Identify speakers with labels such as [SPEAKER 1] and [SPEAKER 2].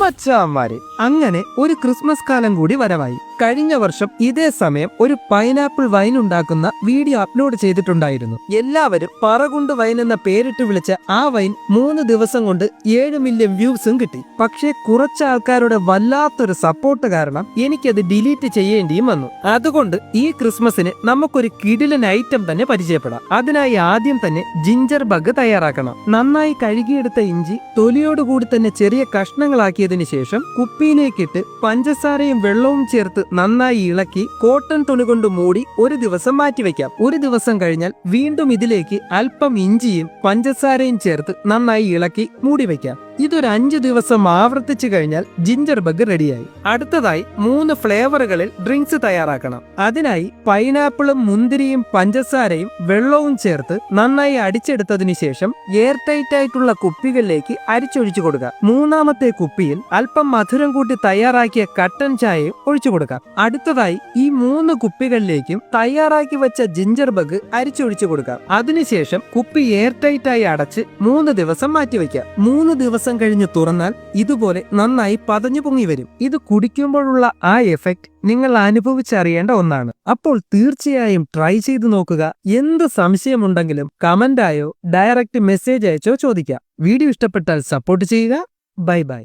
[SPEAKER 1] മച്ചാമാരെ അങ്ങനെ ഒരു ക്രിസ്മസ് കാലം കൂടി വരവായി. കഴിഞ്ഞ വർഷം ഇതേ സമയം ഒരു പൈനാപ്പിൾ വൈൻ ഉണ്ടാക്കുന്ന വീഡിയോ അപ്ലോഡ് ചെയ്തിട്ടുണ്ടായിരുന്നു. എല്ലാവരും പറകുണ്ട് വൈൻ എന്ന പേരിട്ട് വിളിച്ച ആ വൈൻ മൂന്ന് ദിവസം കൊണ്ട് ഏഴ് മില്യൺ വ്യൂസും കിട്ടി. പക്ഷേ കുറച്ച് ആൾക്കാരുടെ വല്ലാത്തൊരു സപ്പോർട്ട് കാരണം എനിക്കത് ഡിലീറ്റ് ചെയ്യേണ്ടിയും വന്നു. അതുകൊണ്ട് ഈ ക്രിസ്മസിന് നമുക്കൊരു കിടിലൻ ഐറ്റം തന്നെ പരിചയപ്പെടാം. അതിനായി ആദ്യം തന്നെ ജിഞ്ചർ ബഗ് തയ്യാറാക്കണം. നന്നായി കഴുകിയെടുത്ത ഇഞ്ചി തൊലിയോടുകൂടി തന്നെ ചെറിയ കഷ്ണങ്ങളാക്കിയതിനു ശേഷം കുപ്പിയിലേക്കിട്ട് പഞ്ചസാരയും വെള്ളവും ചേർത്ത് നന്നായി ഇളക്കി കോട്ടൺ തുണി കൊണ്ട് മൂടി ഒരു ദിവസം മാറ്റിവെക്കാം ഒരു ദിവസം കഴിഞ്ഞാൽ വീണ്ടും ഇതിലേക്ക് അല്പം ഇഞ്ചിയും പഞ്ചസാരയും ചേർത്ത് നന്നായി ഇളക്കി മൂടി വെക്കാം. ഇതൊരു അഞ്ചു ദിവസം ആവർത്തിച്ചു കഴിഞ്ഞാൽ ജിഞ്ചർ ബഗ് റെഡിയായി അടുത്തതായി മൂന്ന് ഫ്ലേവറുകളിൽ ഡ്രിങ്ക്സ് തയ്യാറാക്കണം. അതിനായി പൈനാപ്പിളും മുന്തിരിയും പഞ്ചസാരയും വെള്ളവും ചേർത്ത് നന്നായി അടിച്ചെടുത്തതിനു ശേഷം എയർ ടൈറ്റ് ആയിട്ടുള്ള കുപ്പികളിലേക്ക് അരിച്ചൊഴിച്ചു കൊടുക്കുക. മൂന്നാമത്തെ കുപ്പിയിൽ അല്പം മധുരം കൂട്ടി തയ്യാറാക്കിയ കട്ടൻ ചായയും ഒഴിച്ചു കൊടുക്കാം അടുത്തതായി ഈ മൂന്ന് കുപ്പികളിലേക്കും തയ്യാറാക്കി വെച്ച ജിഞ്ചർ ബഗ് അരിച്ചൊഴിച്ചു കൊടുക്കാം അതിനുശേഷം കുപ്പി എയർ ആയി അടച്ച് മൂന്ന് ദിവസം മാറ്റിവെക്കാം മൂന്ന് ദിവസം കഴിഞ്ഞ് തുറന്നാൽ ഇതുപോലെ നന്നായി പതഞ്ഞു പൊങ്ങി വരും. ഇത് കുടിക്കുമ്പോഴുള്ള ആ എഫക്റ്റ് നിങ്ങൾ അനുഭവിച്ചറിയേണ്ട ഒന്നാണ്. അപ്പോൾ തീർച്ചയായും ട്രൈ ചെയ്തു നോക്കുക. എന്ത് സംശയമുണ്ടെങ്കിലും കമന്റായോ ഡയറക്റ്റ് മെസ്സേജ് അയച്ചോ ചോദിക്കാം. വീഡിയോ ഇഷ്ടപ്പെട്ടാൽ സപ്പോർട്ട് ചെയ്യുക. Bye bye.